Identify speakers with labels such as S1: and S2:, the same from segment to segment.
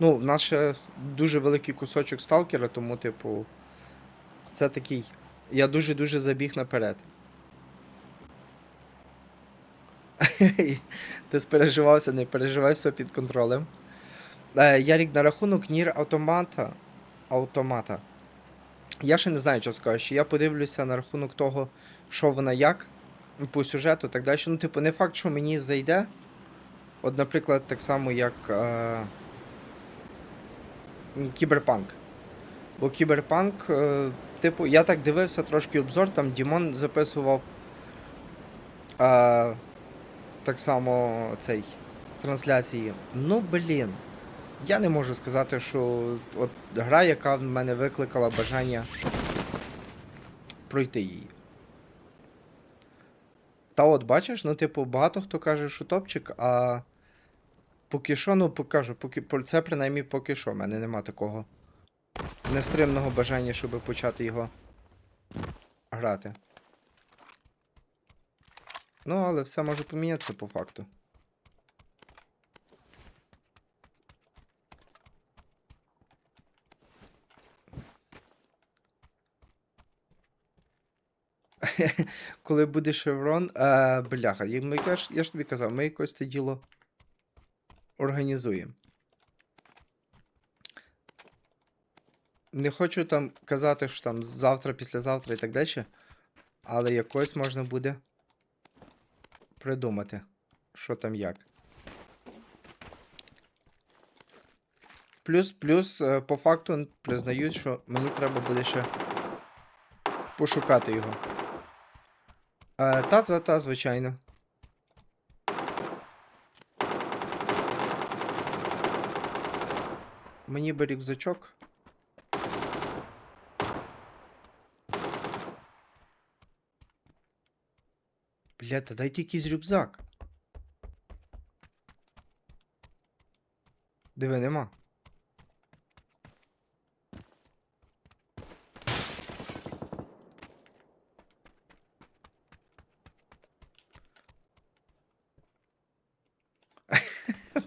S1: Ну, в нас ще дуже великий кусочок сталкера, тому, типу, це такий. Я дуже-дуже забіг наперед. Ти спереживався, не переживай, все під контролем. Е, Ярік, на рахунок Нір автомата. Автомата. Я ще не знаю, що скажеш. Я подивлюся на рахунок того, що вона як, по сюжету так далі. Ну, типу, не факт, що мені зайде. От, наприклад, так само, як. Е... Кіберпанк. Бо кіберпанк, е, типу, я так дивився трошки обзор, там Дімон записував е, так само цей трансляції. Ну, блін. Я не можу сказати, що от гра, яка в мене викликала бажання пройти її. Та от бачиш, ну, типу, багато хто каже, що топчик, а поки що, ну покажу, поки це принаймні поки що. в мене нема такого нестримного бажання, щоб почати його грати. Ну, але все може помінятися по факту. Коли буде шеврон, е, бляха, я, я, я ж тобі казав, ми якось це діло організуємо. Не хочу там казати, що там завтра, післязавтра і так далі, але якось можна буде придумати, що там як. Плюс, плюс, е, по факту признаюсь, що мені треба буде ще пошукати його. Е, та, та, та, звичайно. Мені би рюкзачок. Бля, та дайте якийсь рюкзак. Диви, нема.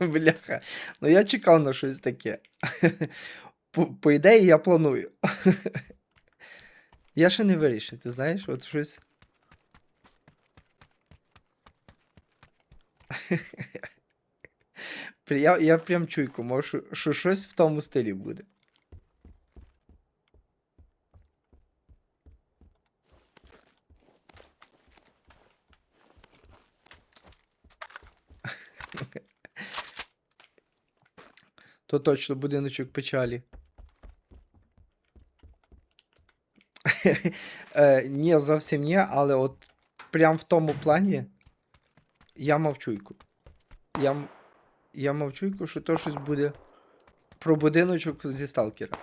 S1: Бляха. Ну я чекав на щось таке. По, по ідеї я планую. Я ще не вирішив, ти знаєш, от щось. Я, я прям чуйку, може, що, що щось в тому стилі буде. То точно будиночок печалі. е, ні, зовсім ні, але от прям в тому плані я мав чуйку. Я, я мав чуйку, що то щось буде про будиночок зі сталкера.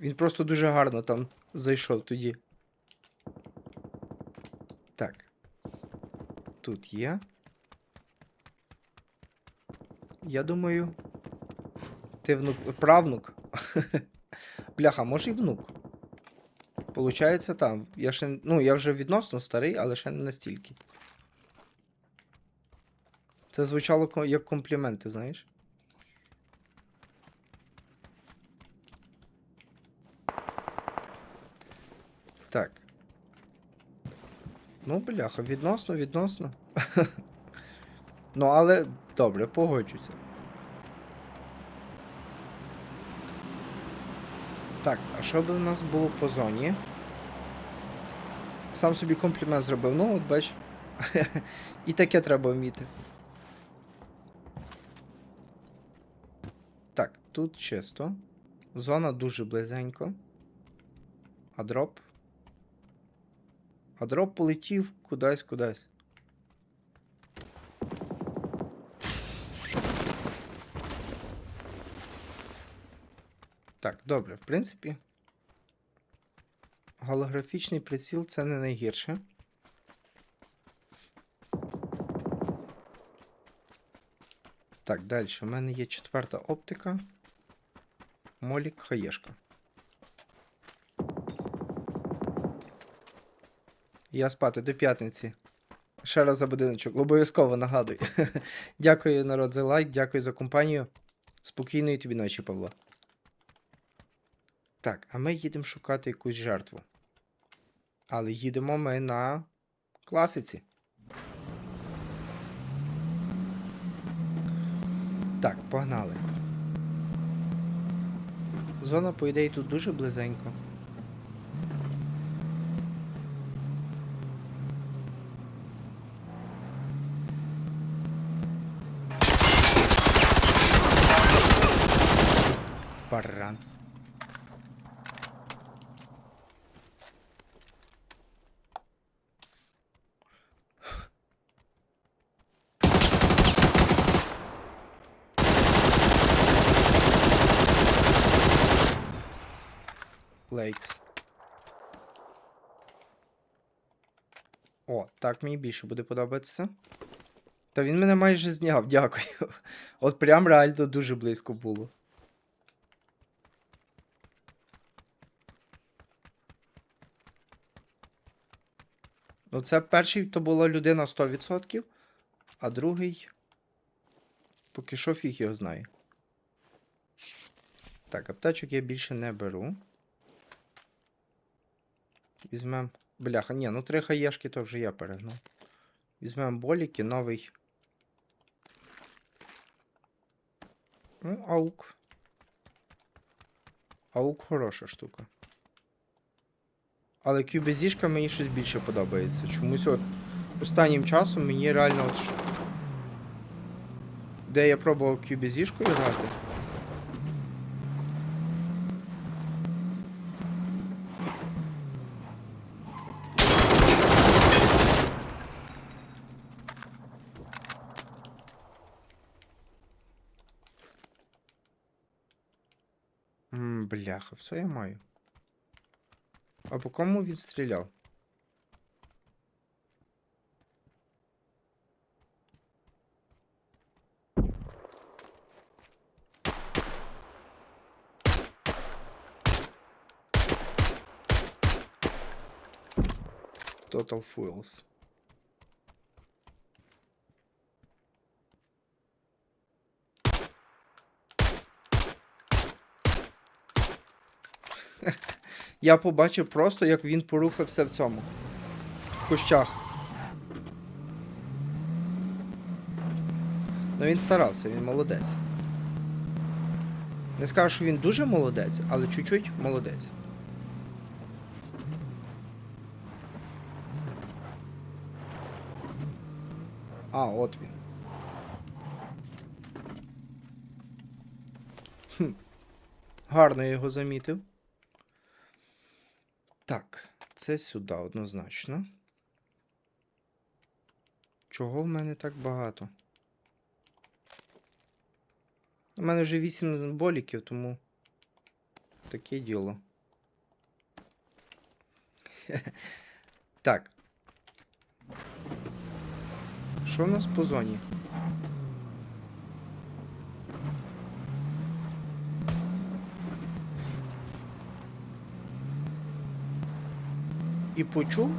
S1: Він просто дуже гарно там зайшов тоді. Так. Тут є. Я думаю. Ти внук. Правнук. Бляха, може і внук. Получається там. Я ще. Ну, я вже відносно старий, але ще не настільки. Це звучало як компліменти, знаєш? Так. Ну, бляха, відносно, відносно. ну, але добре, погоджуся. Так, а що би у нас було по зоні? Сам собі комплімент зробив. Ну, от бач. І таке треба вміти. Так, тут чисто. Зона дуже близенько. А дроп. А дроп полетів кудись, Так, добре, в принципі. Голографічний приціл це не найгірше. Так, далі. У мене є четверта оптика. Молік хаєшка. Я спати до п'ятниці Ще раз за будиночок, обов'язково нагадую. дякую, народ, за лайк, дякую за компанію. Спокійної тобі ночі, Павло. Так, а ми їдемо шукати якусь жертву. Але їдемо ми на класиці. Так, погнали. Зона, по ідеї, тут дуже близенько. Так мені більше буде подобатися. Та він мене майже зняв, дякую. От прям реально дуже близько було. Ну, це перший то була людина 100%, а другий. Поки що фіг його знає. Так, аптечок я більше не беру. Візьмем. Бляха, ні, ну три хаєшки то вже я перегнув. Візьмем боліки, новий. Ну, аук. Аук хороша штука. Але QBZ мені щось більше подобається. Чомусь от останнім часом мені реально от. Де я пробував QBZ грати. Бляха, все я маю. А по кому він стріляв? Total Fools. Я побачив просто, як він порухався в цьому. В кущах. Ну він старався, він молодець. Не скажу, що він дуже молодець, але чуть-чуть молодець. А, от він. Хм. Гарно я його замітив. Так, це сюди однозначно. Чого в мене так багато? У мене вже 8 боліків, тому таке діло. Так. Що в нас по зоні? І почув?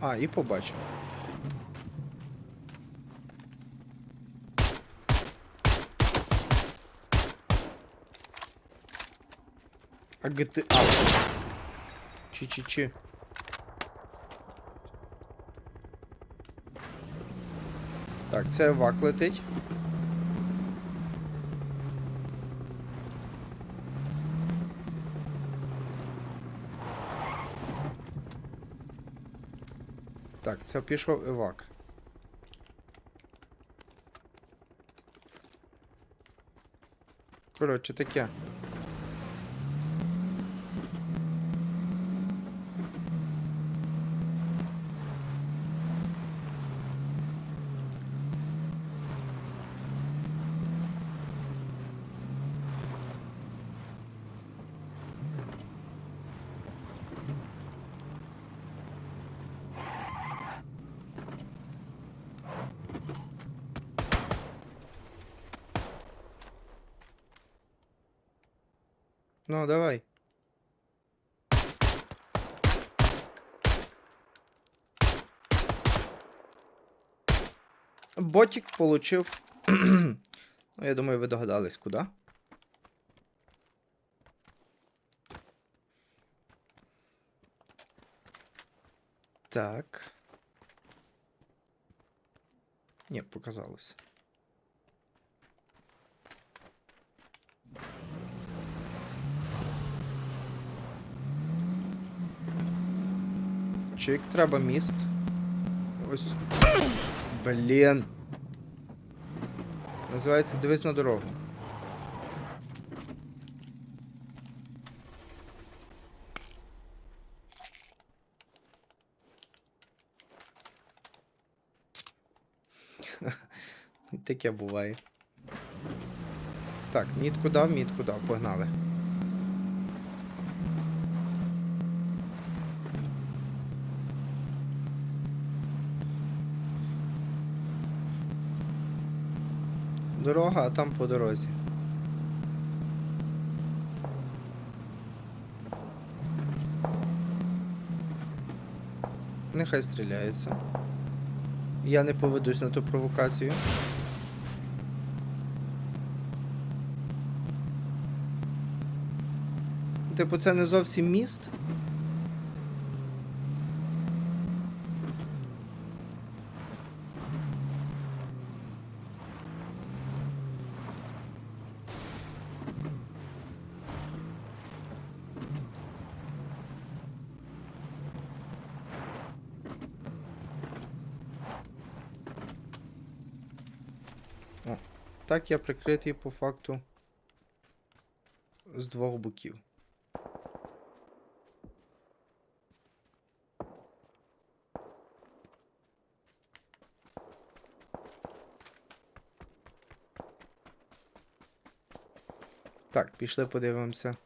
S1: А, і побачив. А GTA. Чи-чи-чи. Так, це вак летить. Це пішов івак. Коротше, таке. Ну, давай. Ботик получив. ну, я думаю, ви догадались, куди. Так. Ні, показалось. Чик, треба міст. Ось. Блін. Називається Дивись на дорогу. Таке буває. Так, мітку дав, мітку дав, погнали. Дорога, а там по дорозі. Нехай стріляється. Я не поведусь на ту провокацію. Типу, це не зовсім міст. Так я прикритий по факту з двох боків. Так, пішли подивимося.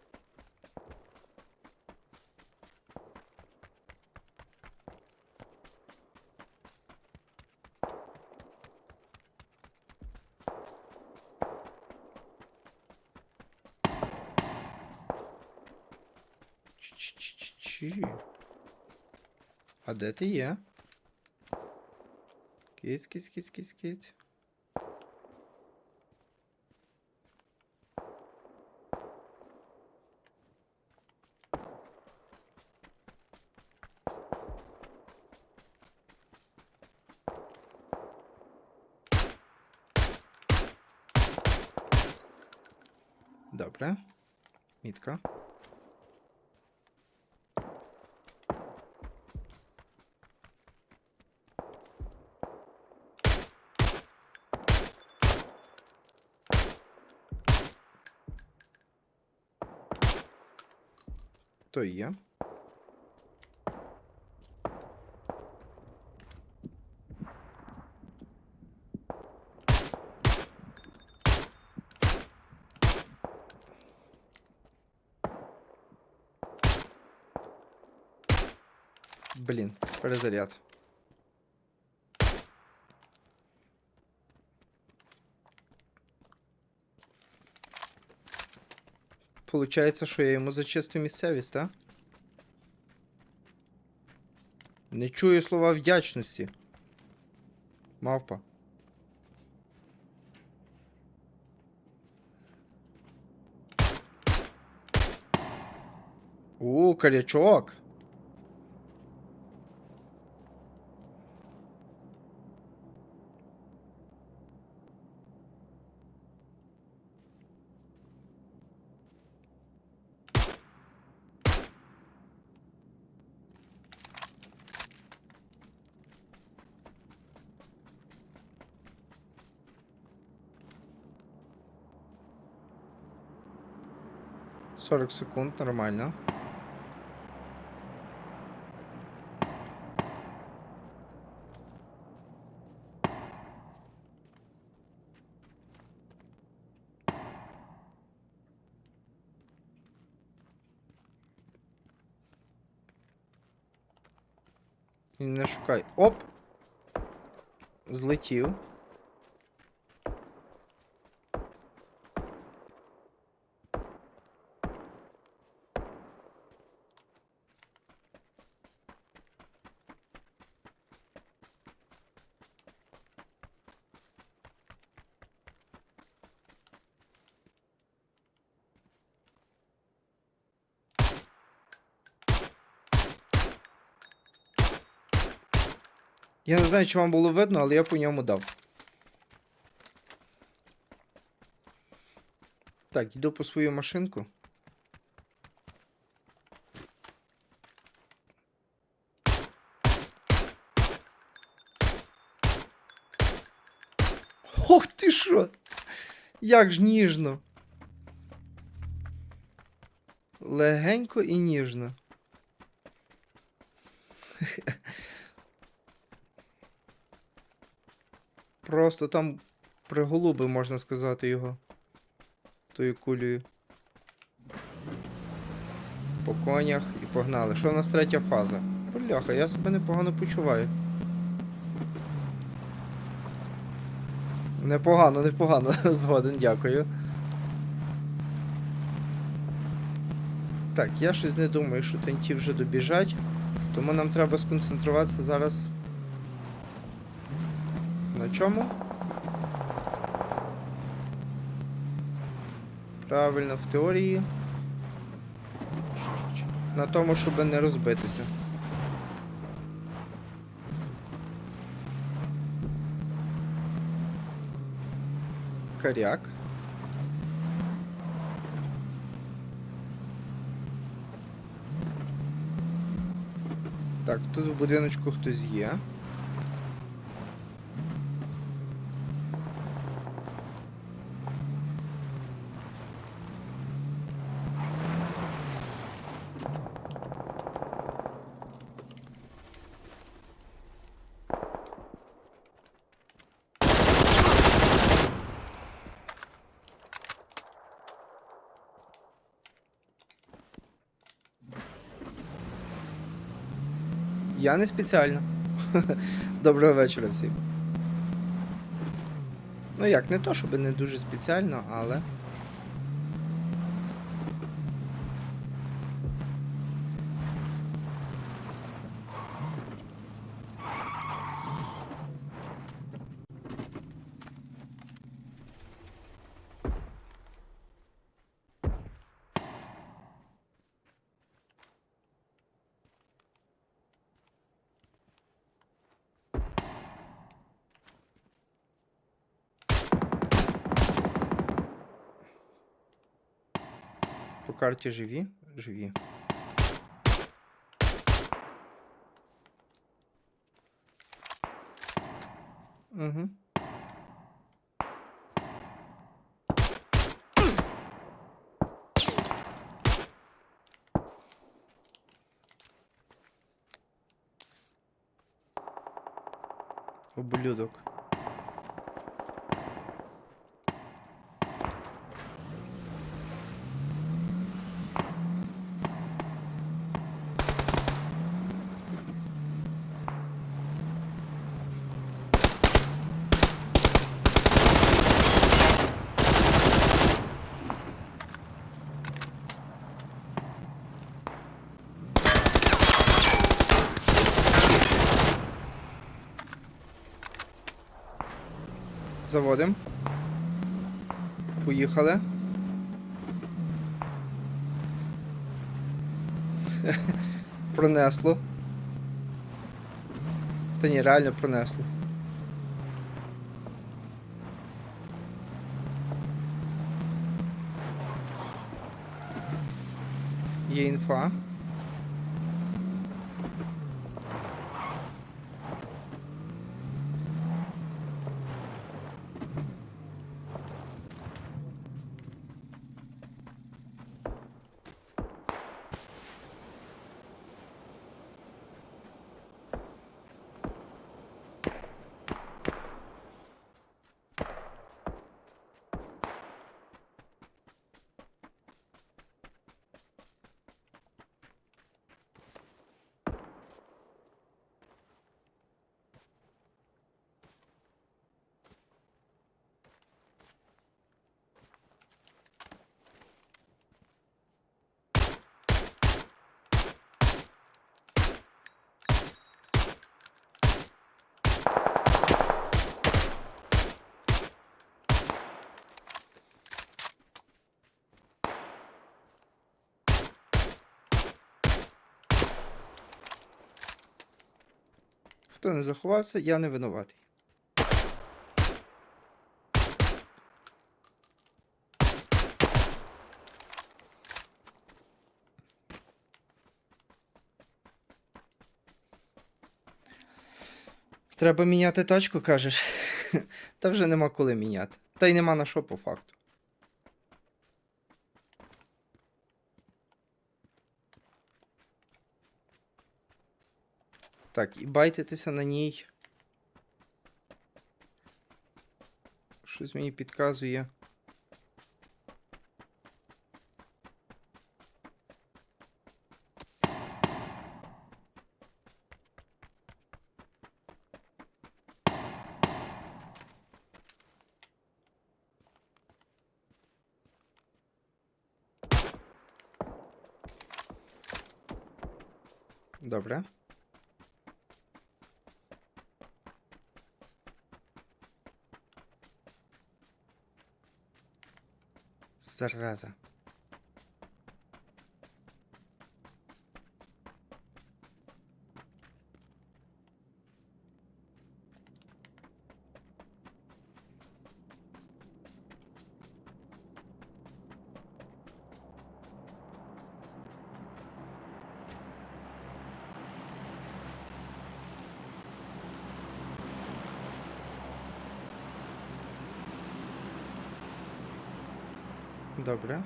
S1: Чи-чи-чи-чи. А де ти є? Киць, киць, киць, киць, киць. То є. Блін, перезаряд. Получається, що я йому зачистив місцевість, так? Не чую слова вдячності. Мавпа. У, калячок. 40 секунд, нормально. І не шукай. Оп! Злетів. Я не знаю, чи вам було видно, але я по ньому дав. Так, йду по свою машинку. Ох ти що! Як ж ніжно! Легенько і ніжно. Просто там приголубив, можна сказати, його. Тою кулею. По конях і погнали. Що у нас третя фаза? Бляха, я себе непогано почуваю. Непогано, непогано. Згоден, дякую. Так, я щось не думаю, що тенті вже добіжать. Тому нам треба сконцентруватися зараз. Чому? Правильно, в теорії. На тому, щоб не розбитися. Коряк. Так, тут в будиночку хтось є. Я не спеціально. Доброго вечора всім. Ну як, не то, щоб не дуже спеціально, але. По карті живі? Живі. Угу. Ублюдок. Заводим. Поїхали. Пронесло. Та ні, реально пронесло. Є інфа. Хто не заховався, я не винуватий. Треба міняти тачку, кажеш. Та вже нема коли міняти. Та й нема на що по факту. Так, і байтитися на ній. Щось мені підказує. Добре. Зараза. Добре.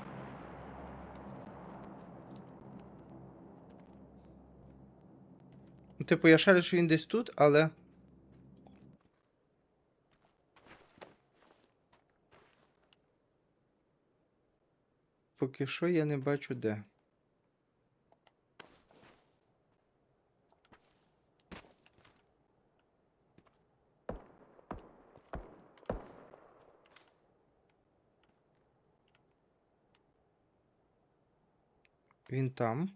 S1: Ну, Типу, я шарю, що він десь тут, але. Поки що я не бачу де. Він там.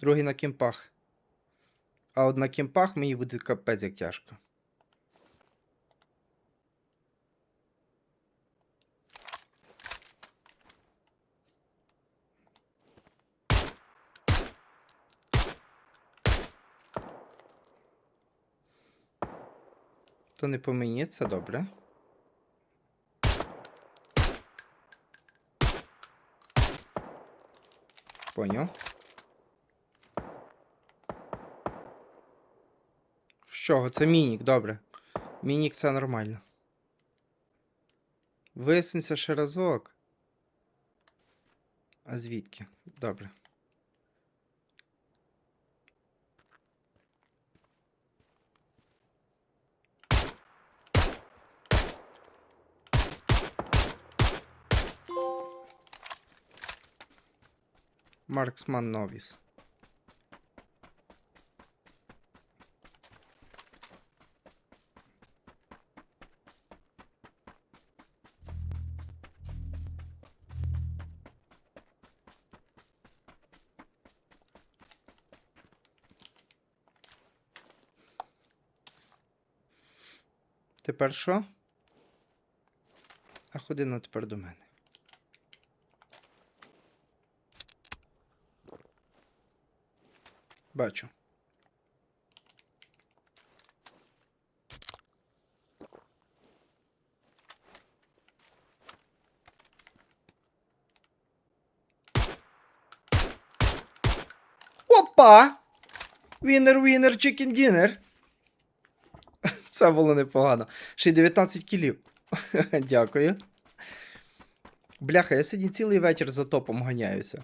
S1: Другий на кімпах. А от на кімпах мені буде капець як тяжко. То не по мені, це добре. Поняв. Чого? Це мінік, добре. Мінік це нормально. Висунься ще разок. А звідки? Добре. Марксман Новіс. Тепер що? А ходи на тепер до мене. Бачу. Опа! Вінер, вінер, чикен дінер. Це було непогано. Ще й 19 кілів. Дякую. Бляха, я сьогодні цілий вечір за топом ганяюся.